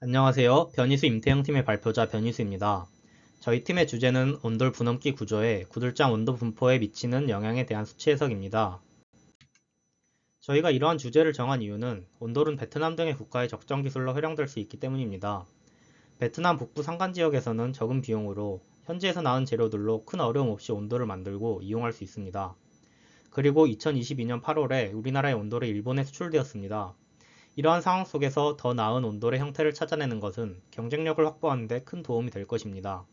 안녕하세요. 변이수 임태형 팀의 발표자 변이수입니다. 저희 팀의 주제는 온돌 분엄기 구조에 구들장 온도 분포에 미치는 영향에 대한 수치 해석입니다. 저희가 이러한 주제를 정한 이유는 온돌은 베트남 등의 국가의 적정 기술로 활용될 수 있기 때문입니다. 베트남 북부 산간 지역에서는 적은 비용으로 현지에서 나온 재료들로 큰 어려움 없이 온돌을 만들고 이용할 수 있습니다. 그리고 2022년 8월에 우리나라의 온돌이 일본에 수출되었습니다. 이러한 상황 속에서 더 나은 온돌의 형태를 찾아내는 것은 경쟁력을 확보하는 데 큰 도움이 될 것입니다.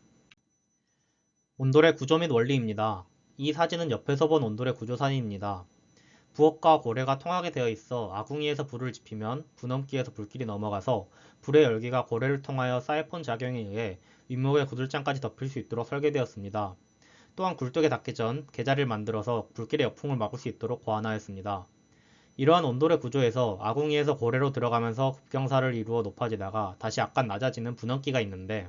온돌의 구조 및 원리입니다. 이 사진은 옆에서 본 온돌의 구조 사진입니다. 부엌과 고래가 통하게 되어 있어 아궁이에서 불을 지피면 분엄기에서 불길이 넘어가서 불의 열기가 고래를 통하여 사이폰 작용에 의해 윗목의 구들장까지 덮일 수 있도록 설계되었습니다. 또한 굴뚝에 닿기 전 계자리를 만들어서 불길의 역풍을 막을 수 있도록 고안하였습니다. 이러한 온돌의 구조에서 아궁이에서 고래로 들어가면서 급경사를 이루어 높아지다가 다시 약간 낮아지는 분엄기가 있는데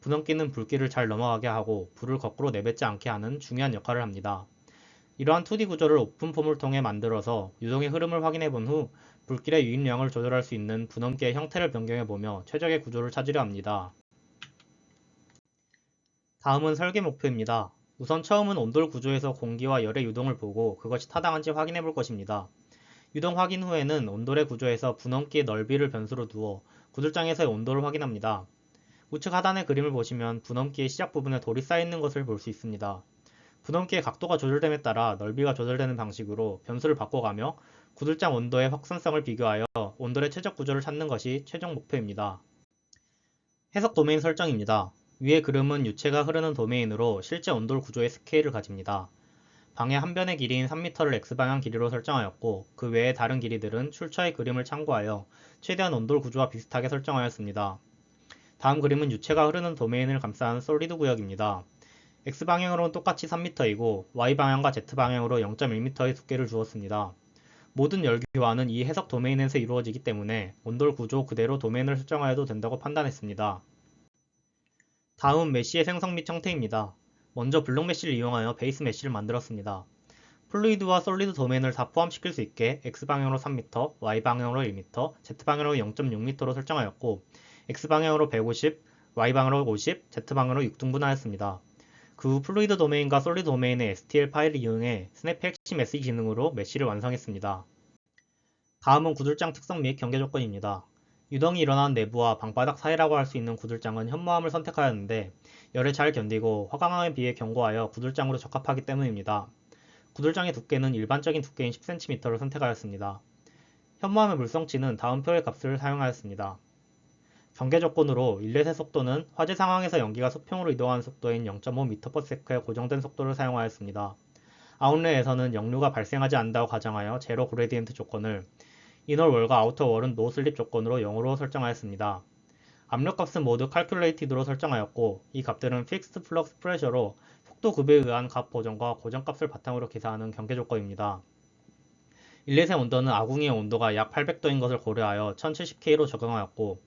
분엄기는 불길을 잘 넘어가게 하고 불을 거꾸로 내뱉지 않게 하는 중요한 역할을 합니다. 이러한 2D 구조를 오픈폼을 통해 만들어서 유동의 흐름을 확인해 본 후 불길의 유입량을 조절할 수 있는 분엄기의 형태를 변경해 보며 최적의 구조를 찾으려 합니다. 다음은 설계 목표입니다. 우선 처음은 온돌 구조에서 공기와 열의 유동을 보고 그것이 타당한지 확인해 볼 것입니다. 유동 확인 후에는 온돌의 구조에서 분엄기의 넓이를 변수로 두어 구들장에서의 온도를 확인합니다. 우측 하단의 그림을 보시면 분엄기의 시작 부분에 돌이 쌓여있는 것을 볼 수 있습니다. 분엄기의 각도가 조절됨에 따라 넓이가 조절되는 방식으로 변수를 바꿔가며 구들장 온도의 확산성을 비교하여 온돌의 최적 구조를 찾는 것이 최종 목표입니다. 해석 도메인 설정입니다. 위의 그림은 유체가 흐르는 도메인으로 실제 온돌 구조의 스케일을 가집니다. 방의 한 변의 길이인 3m를 x방향 길이로 설정하였고 그 외의 다른 길이들은 출처의 그림을 참고하여 최대한 온돌 구조와 비슷하게 설정하였습니다. 다음 그림은 유체가 흐르는 도메인을 감싸는 솔리드 구역입니다. x방향으로는 똑같이 3m이고 y방향과 z방향으로 0.1m의 두께를 주었습니다. 모든 열교환은 이 해석 도메인에서 이루어지기 때문에 온돌 구조 그대로 도메인을 설정하여도 된다고 판단했습니다. 다음 메쉬의 생성 및 형태입니다. 먼저 블록 메쉬를 이용하여 베이스 메쉬를 만들었습니다. 플루이드와 솔리드 도메인을 다 포함시킬 수 있게 x방향으로 3m, y방향으로 1m, z방향으로 0.6m로 설정하였고 x방향으로 150, y방향으로 50, z방향으로 6등분하였습니다. 그 후 플루이드 도메인과 솔리드 도메인의 STL 파일을 이용해 스냅 핵심 SE 기능으로 메쉬를 완성했습니다. 다음은 구들장 특성 및 경계 조건입니다. 유동이 일어난 내부와 방바닥 사이라고 할 수 있는 구들장은 현무암을 선택하였는데 열에 잘 견디고 화강암에 비해 견고하여 구들장으로 적합하기 때문입니다. 구들장의 두께는 일반적인 두께인 10cm를 선택하였습니다. 현무암의 물성치는 다음 표의 값을 사용하였습니다. 경계 조건으로 인렛의 속도는 화재 상황에서 연기가 수평으로 이동하는 속도인 0.5m/s의 고정된 속도를 사용하였습니다. 아웃렛에서는 역류가 발생하지 않는다고 가정하여 제로 그레디엔트 조건을 이널 월과 아우터 월은 노 슬립 조건으로 0으로 설정하였습니다. 압력값은 모두 칼큘레이티드로 설정하였고 이 값들은 픽스트 플럭스 프레셔로 속도 급에 의한 값 보정과 고정값을 바탕으로 계산하는 경계 조건입니다. 인렛의 온도는 아궁이의 온도가 약 800도인 것을 고려하여 1070K로 적용하였고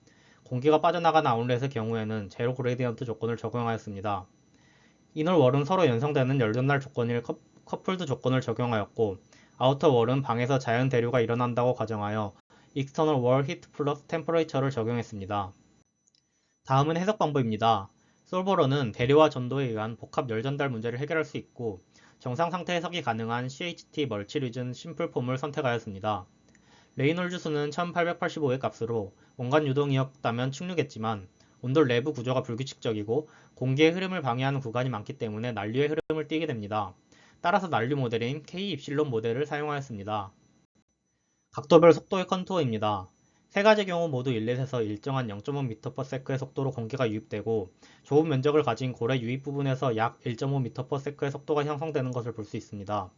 공기가 빠져나간 아웃렛의 경우에는 제로 그레디언트 조건을 적용하였습니다. 이널 월은 서로 연성되는 열전달 조건일 커플드 조건을 적용하였고 아우터 월은 방에서 자연 대류가 일어난다고 가정하여 익스터널 월 히트 플러스 템퍼레이처를 적용했습니다. 다음은 해석 방법입니다. 솔버러는 대류와 전도에 의한 복합 열 전달 문제를 해결할 수 있고 정상 상태 해석이 가능한 CHT 멀치 리즌 심플 폼을 선택하였습니다. 레이놀즈 수는 1885의 값으로 온갖 유동이었다면 축류겠지만 온돌 내부 구조가 불규칙적이고 공기의 흐름을 방해하는 구간이 많기 때문에 난류의 흐름을 띠게 됩니다. 따라서 난류 모델인 K 입실론 모델을 사용하였습니다. 각도별 속도의 컨투어입니다. 세 가지 경우 모두 인렛에서 일정한 0.5m/s의 속도로 공기가 유입되고 좁은 면적을 가진 고래 유입 부분에서 약 1.5m/s의 속도가 형성되는 것을 볼 수 있습니다.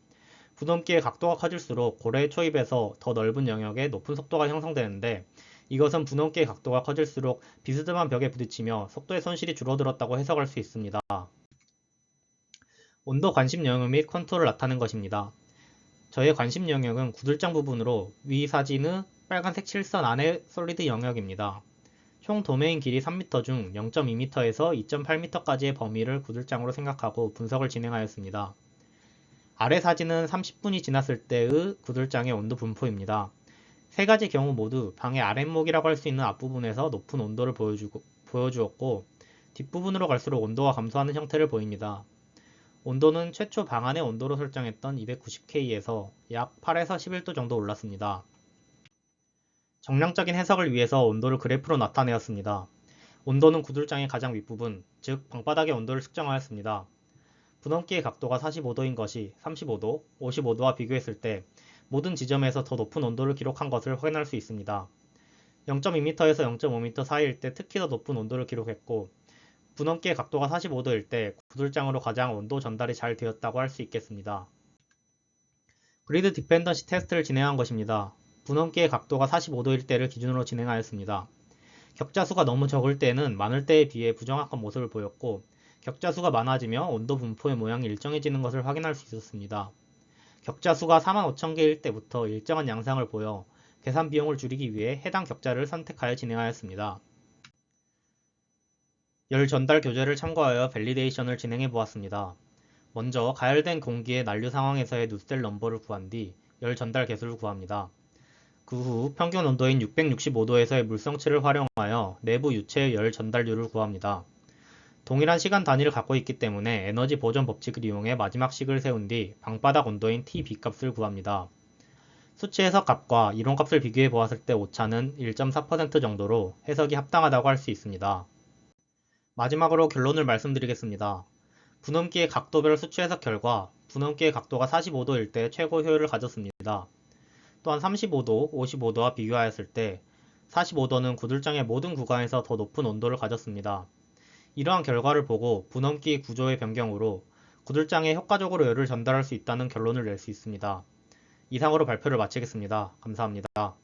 분엄기의 각도가 커질수록 고래의 초입에서 더 넓은 영역에 높은 속도가 형성되는데 이것은 분엄기의 각도가 커질수록 비스듬한 벽에 부딪히며 속도의 손실이 줄어들었다고 해석할 수 있습니다. 온도 관심 영역 및 컨투어를 나타낸 것입니다. 저의 관심 영역은 구들장 부분으로 위 사진의 빨간색 칠선 안의 솔리드 영역입니다. 총 도메인 길이 3m 중 0.2m에서 2.8m까지의 범위를 구들장으로 생각하고 분석을 진행하였습니다. 아래 사진은 30분이 지났을 때의 구들장의 온도 분포입니다. 세 가지 경우 모두 방의 아랫목이라고 할 수 있는 앞부분에서 높은 온도를 보여주고, 보여주었고 뒷부분으로 갈수록 온도가 감소하는 형태를 보입니다. 온도는 최초 방 안의 온도로 설정했던 290K에서 약 8에서 11도 정도 올랐습니다. 정량적인 해석을 위해서 온도를 그래프로 나타내었습니다. 온도는 구들장의 가장 윗부분, 즉 방바닥의 온도를 측정하였습니다. 분원기의 각도가 45도인 것이 35도, 55도와 비교했을 때 모든 지점에서 더 높은 온도를 기록한 것을 확인할 수 있습니다. 0.2m에서 0.5m 사이일 때 특히 더 높은 온도를 기록했고 분원기의 각도가 45도일 때 구들장으로 가장 온도 전달이 잘 되었다고 할 수 있겠습니다. 그리드 디펜던시 테스트를 진행한 것입니다. 분원기의 각도가 45도일 때를 기준으로 진행하였습니다. 격자수가 너무 적을 때는 많을 때에 비해 부정확한 모습을 보였고 격자수가 많아지며 온도 분포의 모양이 일정해지는 것을 확인할 수 있었습니다. 격자수가 45,000개일 때부터 일정한 양상을 보여 계산 비용을 줄이기 위해 해당 격자를 선택하여 진행하였습니다. 열 전달 교재를 참고하여 밸리데이션을 진행해 보았습니다. 먼저 가열된 공기의 난류 상황에서의 누셀 넘버를 구한 뒤 열 전달 개수를 구합니다. 그 후 평균 온도인 665도에서의 물성치를 활용하여 내부 유체의 열 전달률을 구합니다. 동일한 시간 단위를 갖고 있기 때문에 에너지 보존 법칙을 이용해 마지막 식을 세운 뒤 방바닥 온도인 TB 값을 구합니다. 수치 해석 값과 이론 값을 비교해 보았을 때 오차는 1.4% 정도로 해석이 합당하다고 할 수 있습니다. 마지막으로 결론을 말씀드리겠습니다. 분음기의 각도별 수치 해석 결과 분음기의 각도가 45도일 때 최고 효율을 가졌습니다. 또한 35도, 55도와 비교하였을 때 45도는 구들장의 모든 구간에서 더 높은 온도를 가졌습니다. 이러한 결과를 보고 분엄기 구조의 변경으로 구들장에 효과적으로 열을 전달할 수 있다는 결론을 낼 수 있습니다. 이상으로 발표를 마치겠습니다. 감사합니다.